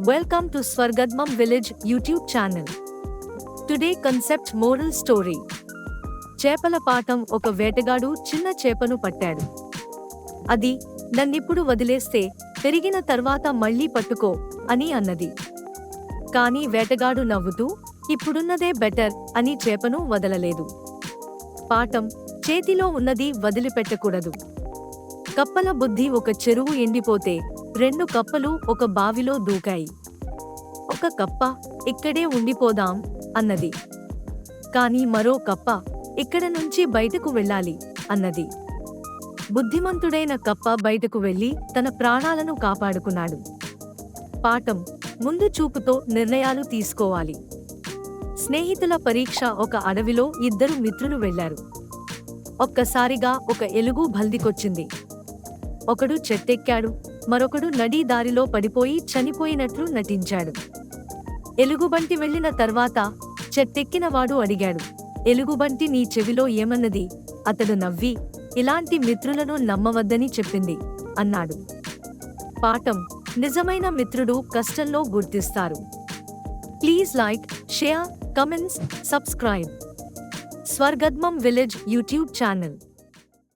Welcome to Swargadmam Village YouTube channel. Today concept moral story. చేపల పాఠం ఒక వేటగాడు చిన్న చేపను పట్టాడు అది నన్నిప్పుడు వదిలేస్తే పెరిగిన తర్వాత మళ్ళీ పట్టుకో అని అన్నది కానీ వేటగాడు నవ్వుతూ ఇప్పుడున్నదే బెటర్ అని చేపను వదలలేదు పాఠం చేతిలో ఉన్నది వదిలిపెట్టకూడదు కప్పల బుద్ధి ఒక చెరువు ఎండిపోతే రెండు కప్పలు ఒక బావిలో దూకాయి. ఒక కప్ప ఇక్కడే ఉండిపోదాం అన్నది. కాని మరో కప్ప ఇక్కడ నుంచి బయటకు వెళ్ళాలి అన్నది. బుద్ధిమంతుడైన కప్ప బయటకు వెళ్ళి తన ప్రాణాలను కాపాడుకున్నాడు. పాఠం ముందు చూపుతో నిర్ణయాలు తీసుకోవాలి. స్నేహితుల పరీక్ష ఒక అడవిలో ఇద్దరు మిత్రులు వెళ్ళారు ఒక్కసారిగా ఒక ఎలుగు భల్దికొచ్చింది. ఒకడు చెట్టెక్కాడు మరొకడు నడీ దారిలో పడిపోయి చనిపోయినట్లు నటించాడు. ఎలుగుబంటి వెళ్ళిన తర్వాత చెట్టెక్కినవాడు అడిగాడు ఎలుగుబంటి నీ చెవిలో ఏమన్నది? అతడు నవ్వి ఇలాంటి మిత్రులను నమ్మవద్దని చెప్పింది అన్నాడు. పాఠం నిజమైన మిత్రుడు కష్టంలో గుర్తిస్తారు. Please like share comments subscribe. స్వర్గద్మం village YouTube channel.